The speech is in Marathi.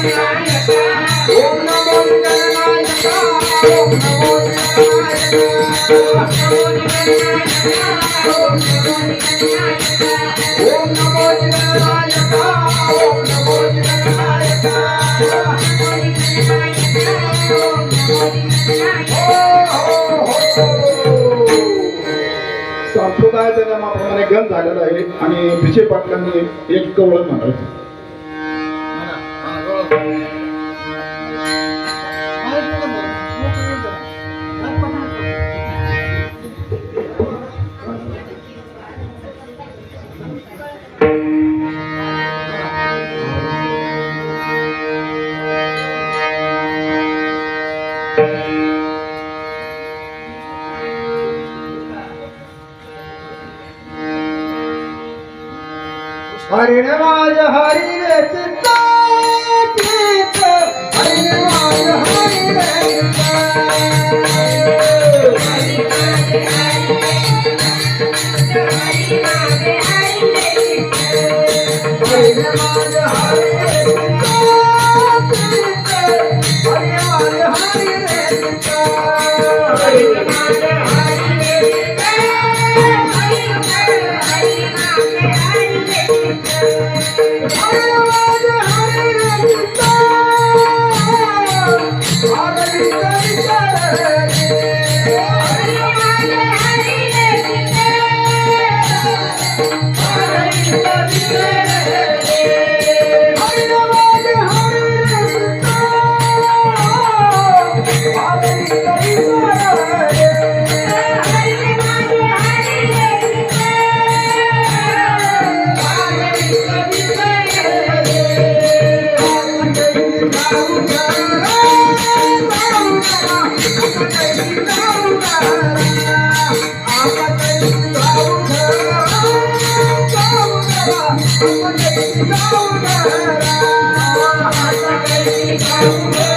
Yeah. संप्रदायाच्या नामाप्रमाणे गण झालेला आहे. आणि विजय पाटलांनी एक कवळ म्हणायचं हरिण राज हरिण चित्त। हरिण राज हरिण हरिण हरिण Thank. Música